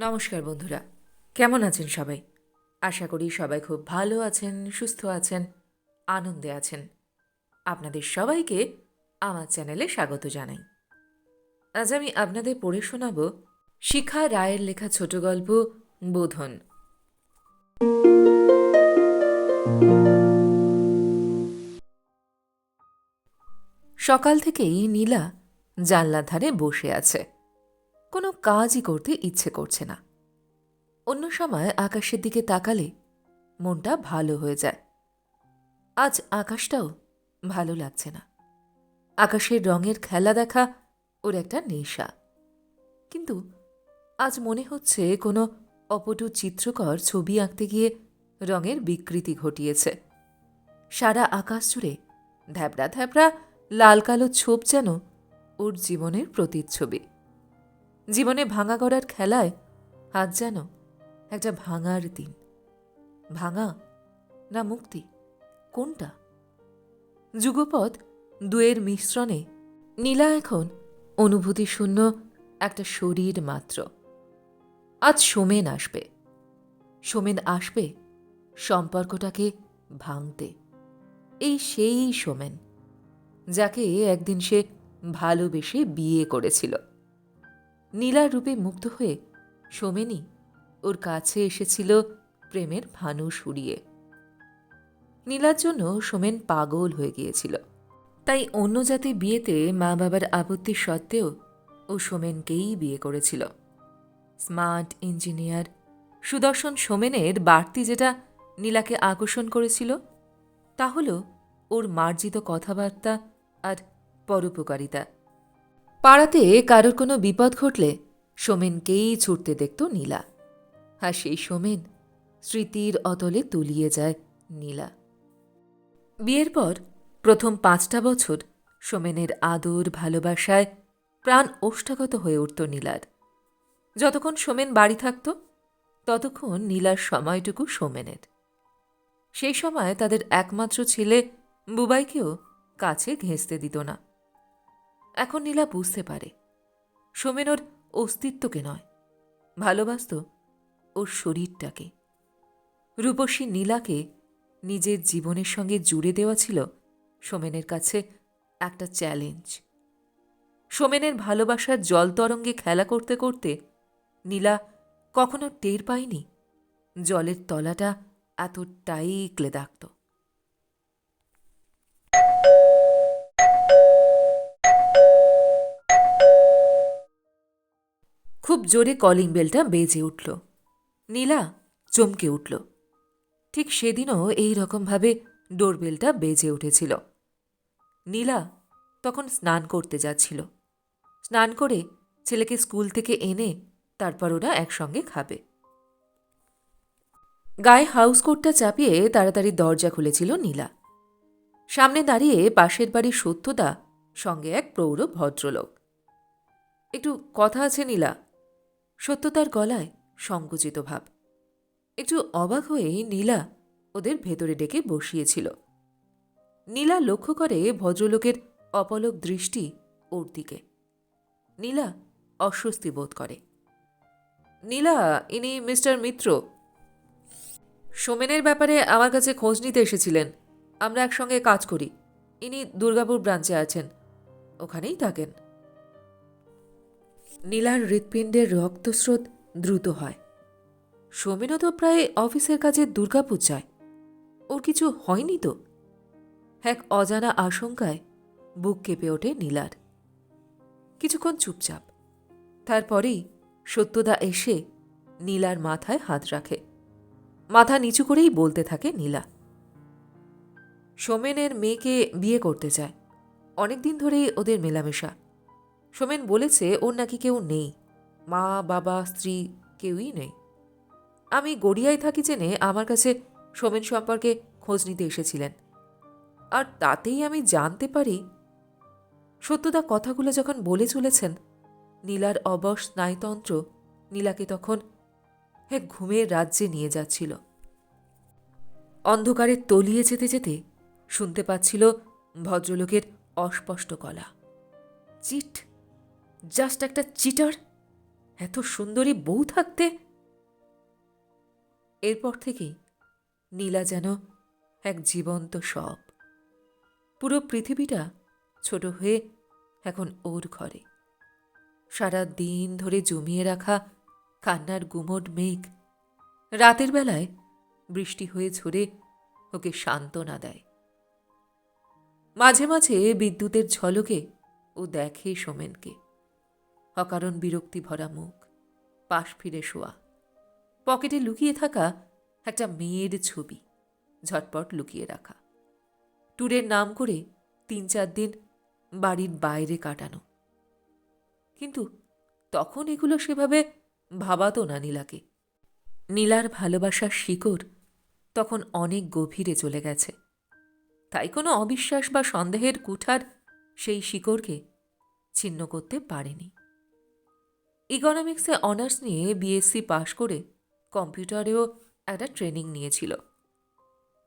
নমস্কার বন্ধুরা। কেমন আছেন সবাই? আশা করি সবাই খুব ভালো আছেন, সুস্থ আছেন, আনন্দে আছেন। আপনাদের সবাইকে আমার চ্যানেলে স্বাগত জানাই। আজ আমি আপনাদের পড়ে শোনাব শিখা রায়ের লেখা ছোট গল্প বোধন। সকাল থেকেই নীলা জানলার ধারে বসে আছে। কোনো কাজই করতে ইচ্ছে করছে না। অন্য সময় আকাশের দিকে তাকালে মনটা ভালো হয়ে যায়। আজ আকাশটাও ভালো লাগছে না। আকাশের রঙের খেলা দেখা ওর একটা নেশা। কিন্তু আজ মনে হচ্ছে কোনো অপটু চিত্রকর ছবি আঁকতে গিয়ে রঙের বিকৃতি ঘটিয়েছে। সারা আকাশ জুড়ে ধ্যাবড়া ধ্যাবড়া লাল কালো ছোপ যেন ওর জীবনের প্রতিচ্ছবি। জীবনে ভাঙা গড়ার খেলায় আজ যেন একটা ভাঙার দিন। ভাঙা না মুক্তি? কোনটা? যুগপথ দুয়ের মিশ্রণে নীলা এখন অনুভূতি শূন্য একটা শরীর মাত্র। আজ সোমেন আসবে। সোমেন আসবে সম্পর্কটাকে ভাঙতে। এই সেই সোমেন, যাকে একদিন সে ভালোবেসে বিয়ে করেছিল। নীলার রূপে মুগ্ধ হয়ে সোমেনি ওর কাছে এসেছিল প্রেমের ভানু সুরিয়ে। নীলার জন্য সোমেন পাগল হয়ে গিয়েছিল। তাই অন্য জাতি বিয়েতে মা বাবার আপত্তি সত্ত্বেও ও সোমেনকেই বিয়ে করেছিল। স্মার্ট ইঞ্জিনিয়ার সুদর্শন সোমেনের বাড়তি যেটা নীলাকে আকর্ষণ করেছিল, তা হল ওর মার্জিত কথাবার্তা আর পরোপকারিতা। পাড়াতে কারোর কোনো বিপদ ঘটলে সোমেনকেই ছুটতে দেখত নীলা। আর সেই সোমেন স্মৃতির অতলে তুলিয়ে যায় নীলা। বিয়ের পর প্রথম পাঁচটা বছর সোমেনের আদর ভালোবাসায় প্রাণ ওষ্ঠাগত হয়ে উঠত নীলার। যতক্ষণ সোমেন বাড়ি থাকত, ততক্ষণ নীলার সময়টুকু সোমেনের। সেই সময় তাদের একমাত্র ছেলে বুবাইকেও কাছে ঘেঁচতে দিত না। এখন নীলা বুঝতে পারে। সোমেন ওর অস্তিত্বকে নয়, ভালোবাসত ওর শরীরটাকে। রূপসী নীলাকে নিজের জীবনের সঙ্গে জুড়ে দেওয়া ছিল সোমেনের কাছে একটা চ্যালেঞ্জ। সোমেনের ভালোবাসার জল তরঙ্গে খেলা করতে করতে নীলা কখনো টের পায়নি, জলের তলাটা এতটাই ক্লেদাক্ত। খুব জোরে কলিং বেলটা বেজে উঠল। নীলা চমকে উঠল। ঠিক সেদিনও এই রকমভাবে ডোরবেলটা বেজে উঠেছিল। নীলা তখন স্নান করতে যাচ্ছিল। স্নান করে ছেলেকে স্কুল থেকে এনে তারপর ওরা একসঙ্গে খাবে। গায়ে হাউস কোটটা চাপিয়ে তাড়াতাড়ি দরজা খুলেছিল নীলা। সামনে দাঁড়িয়ে পাশের বাড়ির সত্যদা সঙ্গে এক প্রৌঢ় ভদ্রলোক। একটু কথা আছে নীলা। সত্যতার গলায় সংকুচিত ভাব। একটু অবাক হয়ে নীলা ওদের ভেতরে ডেকে বসিয়েছিল। নীলা লক্ষ্য করে ভদ্রলোকের অপলক দৃষ্টি ওর দিকে। নীলা অস্বস্তি বোধ করে। নীলা, ইনি মিস্টার মিত্র। সোমেনের ব্যাপারে আমার কাছে খোঁজ নিতে এসেছিলেন। আমরা একসঙ্গে কাজ করি। ইনি দুর্গাপুর ব্রাঞ্চে আছেন। ওখানেই থাকেন। নীলার হৃৎপিণ্ডের রক্তস্রোত দ্রুত হয়। সোমেনও তো প্রায় অফিসের কাজে দুর্গাপুর যায়। ওর কিছু হয়নি তো? এক অজানা আশঙ্কায় বুক কেঁপে ওঠে নীলার। কিছুক্ষণ চুপচাপ। তারপরেই সত্যদা এসে নীলার মাথায় হাত রাখে। মাথা নিচু করেই বলতে থাকে নীলা। সোমেনের মেয়েকে বিয়ে করতে চায় অনেকদিন ধরেই ওদের মেলামেশা। সোমেন বলেছে ওর নাকি কেউ নেই। মা, বাবা, স্ত্রী কেউই নেই। আমি গড়িয়ায় থাকি জেনে আমার কাছে সোমেন সম্পর্কে খোঁজ নিতে এসেছিলেন। আর তাতেই আমি জানতে পারি, সত্যদা কথাগুলো যখন বলে চলেছেন, নীলার অবশ স্নায়ুতন্ত্র নীলাকে তখন এক ঘুমের রাজ্যে নিয়ে যাচ্ছিল। অন্ধকারে তলিয়ে যেতে যেতে শুনতে পাচ্ছিল ভদ্রলোকের অস্পষ্ট গলা। চিট! জাস্ট একটা চিটার? এত সুন্দরী বউ থাকতে? এরপর থেকেই নীলা যেন এক জীবন্ত সব। পুরো পৃথিবীটা ছোট হয়ে এখন ওর ঘরে। সারা দিন ধরে জমিয়ে রাখা কান্নার গুমট মেঘ রাতের বেলায় বৃষ্টি হয়ে ঝরে ওকে সান্ত্বনা দেয়। মাঝে মাঝে বিদ্যুতের ঝলকে ও দেখে সোমেনকে। অকারণ বিরক্তি ভরা মুখ। পাশ ফিরে শোয়া। পকেটে লুকিয়ে থাকা একটা মেয়ের ছবি ঝটপট লুকিয়ে রাখা। ট্যুরের নাম করে তিন চার দিন বাড়ির বাইরে কাটানো। কিন্তু তখন এগুলো সেভাবে ভাবাতো না নীলাকে। নীলার ভালোবাসার শিকড় তখন অনেক গভীরে চলে গেছে। তাই কোনো অবিশ্বাস বা সন্দেহের কুঠার সেই শিকড়কে ছিন্ন করতে পারেনি। ইকোনমিক্সে অনার্স নিয়ে বিএসসি পাশ করে কম্পিউটারেও একটা ট্রেনিং নিয়েছিল।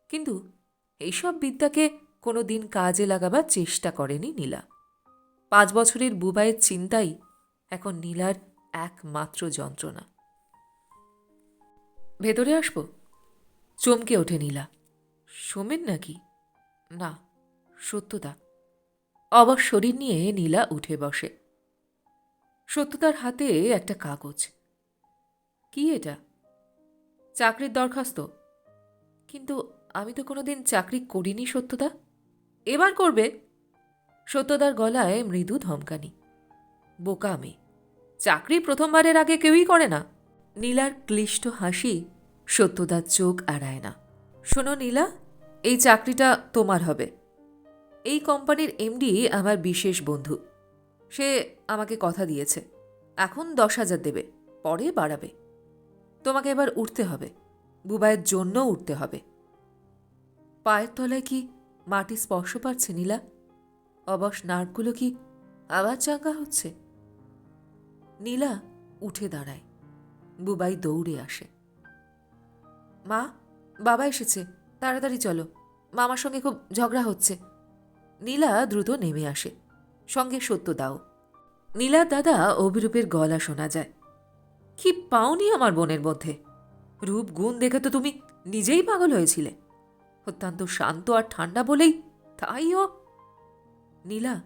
কিন্তু এইসব বিদ্যাকে কোনো দিন কাজে লাগাবার চেষ্টা করেনি নীলা। পাঁচ বছরের বুবাইয়ের চিন্তাই এখন নীলার একমাত্র যন্ত্রণা। ভেতরে আসব? চমকে ওঠে নীলা। সোমেন নাকি? না সত্যতা অবশ শরীর নিয়ে নীলা উঠে বসে। সত্যদার হাতে একটা কাগজ। কি এটা? চাকরির দরখাস্ত। কিন্তু আমি তো কোনোদিন চাকরি করিনি, সত্যদা। এবার করবে। সত্যদার গলায় মৃদু ধমকানি। বোকা মেয়ে চাকরি প্রথমবারের আগে কেউই করে না। নীলার ক্লিষ্ট হাসি সত্যদার চোখ এড়ায় না। শোনো নীলা, এই চাকরিটা তোমার হবে। এই কোম্পানির এমডি আমার বিশেষ বন্ধু। সে আমাকে কথা দিয়েছে। এখন দশ হাজার দেবে, পরে বাড়াবে। তোমাকে এবার উঠতে হবে, বুবাইয়ের জন্য উঠতে হবে। পায়ের তলায় কি মাটি স্পর্শ পাচ্ছে নীলা? অবশ নার্ভগুলো কি আবার চাঙ্গা হচ্ছে? নীলা উঠে দাঁড়ায়, বুবাই দৌড়ে আসে। মা, বাবা এসেছে, তাড়াতাড়ি চলো, মামার সঙ্গে খুব ঝগড়া হচ্ছে। নীলা দ্রুত নেমে আসে। সঙ্গে সত্য দাও। নীলার দাদা অভিরূপের গলা শোনা যায়। কি পাওনি আমার বোনের মধ্যে? রূপ গুণ দেখে তো তুমি নিজেই পাগল হয়েছিলে। অত্যন্ত শান্ত আর ঠান্ডা বলেই তাই ও। নীলা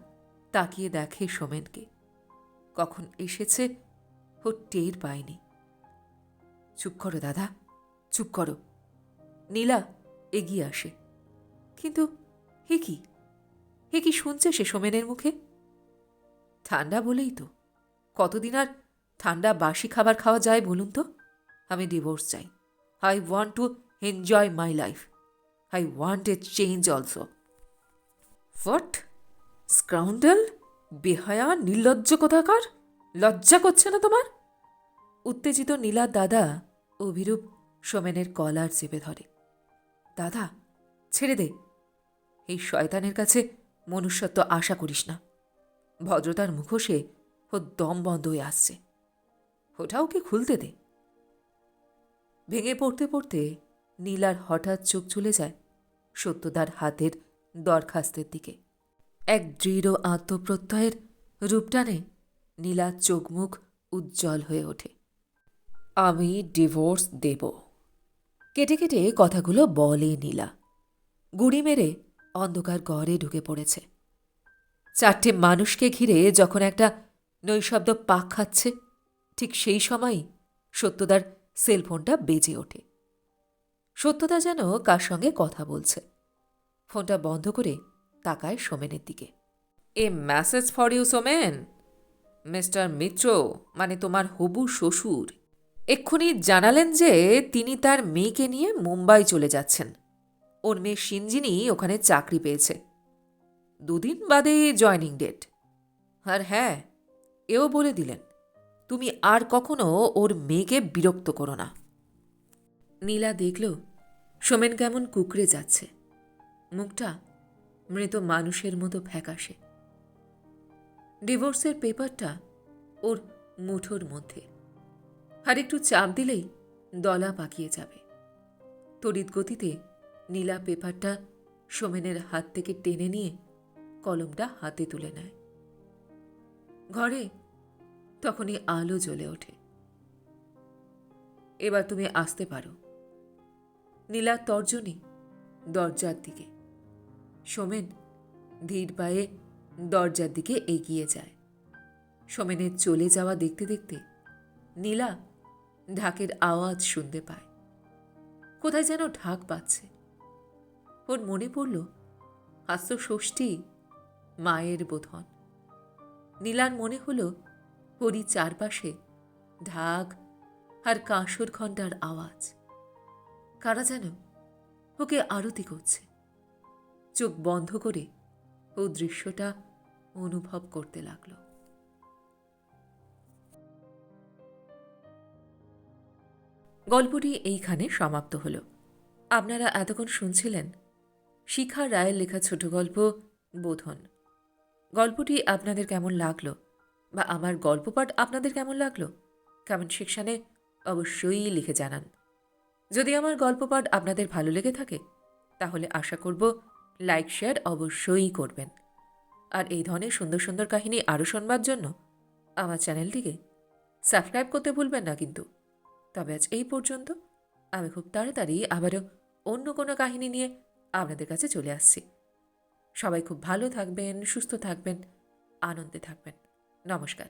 তাকিয়ে দেখে সোমেনকে। কখন এসেছে ও টের পায়নি। চুপ করো দাদা, চুপ করো। নীলা এগিয়ে আসে। কিন্তু হে কি? হে কি শুনছে সে সোমেনের মুখে? ঠান্ডা বলেই তো। কতদিন আর ঠান্ডা বাসি খাবার খাওয়া যায় বলুন তো? আমি ডিভোর্স চাই। I want to enjoy my life I want a change also what scoundrel বেহায়া, নির্লজ্জ কোথাকার? লজ্জা করছে না তোমার? উত্তেজিত নীলার দাদা অভিরূপ সোমেনের কলার চেপে ধরে। দাদা, ছেড়ে দে। এই শয়তানের কাছে মনুষ্যত্ব আশা করিস না। ভদ্রতার মুখোশে ও দম বন্ধ হয়ে আসছে। ওটা ওকে খুলতে দে? ভেঙে পড়তে পড়তে নীলার হঠাৎ চোখ চলে যায় সত্যদার হাতের দরখাস্তের দিকে। এক দৃঢ় আত্মপ্রত্যয়ের রূপটানে নীলার চোখ মুখ উজ্জ্বল হয়ে ওঠে। আমি ডিভোর্স দেব। কেটে কেটে কথাগুলো বলে নীলা। গুড়ি মেরে অন্ধকার গড়ে ঢুকে পড়েছে। চারটে মানুষকে ঘিরে যখন একটা নৈশব্দ পাক খাচ্ছে, ঠিক সেই সময়ই সত্যদার সেলফোনটা বেজে ওঠে। সত্যদা যেন কার সঙ্গে কথা বলছে। ফোনটা বন্ধ করে তাকায় সোমেনের দিকে। A message for you, Somen. Mister Mitra মানে তোমার হবু শ্বশুর, এক্ষুনি জানালেন যে তিনি তার মেয়েকে নিয়ে মুম্বাই চলে যাচ্ছেন। ওর মেয়ে সিনজিনি ওখানে চাকরি পেয়েছে। দুদিন বাদে জয়নিং ডেট আর হ্যাঁ এও বলে দিলেন, তুমি আর কখনো ওর মেয়েকে বিরক্ত করো না। নীলা দেখল, সোমেন কেমন কুকড়ে যাচ্ছে। মুখটা মৃত মানুষের মতো ফ্যাকাশে। ডিভোর্সের পেপারটা ওর মুঠোর মধ্যে। আর একটু চাপ দিলেই দলা পাকিয়ে যাবে। তড়িৎ গতিতে নীলা পেপারটা সোমেনের হাত থেকে টেনে নিয়ে কলমটা হাতে তুলে নেয়। ঘরে তখনই আলো জ্বলে ওঠে। এবার তুমি আসতে পারো। নীলা তর্জনী দরজার দিকে। সোমেন ধীর পায়ে দরজার দিকে এগিয়ে যায়। সোমেনের চলে যাওয়া দেখতে দেখতে নীলা ঢাকের আওয়াজ শুনতে পায়। কোথায় যেন ঢাক পাচ্ছে ওর মনে পড়ল, আজ ষষ্ঠী। মায়ের বোধন। নীলার মনে হল হরি চারপাশে ঢাক আর কাঁসর ঘণ্টার আওয়াজ। কারা যেন ওকে আরতি করছে। চোখ বন্ধ করে ও দৃশ্যটা অনুভব করতে লাগল। গল্পটি এইখানে সমাপ্ত হল। আপনারা এতক্ষণ শুনছিলেন শিখা রায়ের লেখা ছোট গল্প বোধন। গল্পটি আপনাদের কেমন লাগল? বা আমার গল্প পাঠ আপনাদের কেমন লাগল? কমেন্ট সেকশানে অবশ্যই লিখে জানান। যদি আমার গল্প পাঠ আপনাদের ভালো লেগে থাকে, তাহলে আশা করব লাইক শেয়ার অবশ্যই করবেন। আর এই ধরনের সুন্দর সুন্দর কাহিনী আরও শোনবার জন্য আমার চ্যানেলটিকে সাবস্ক্রাইব করতে ভুলবেন না কিন্তু। তবে আজ এই পর্যন্ত আমি খুব তাড়াতাড়ি আবারও অন্য কোনো কাহিনী নিয়ে আপনাদের কাছে চলে আসছি। সবাই খুব ভালো থাকবেন সুস্থ থাকবেন আনন্দে থাকবেন। নমস্কার।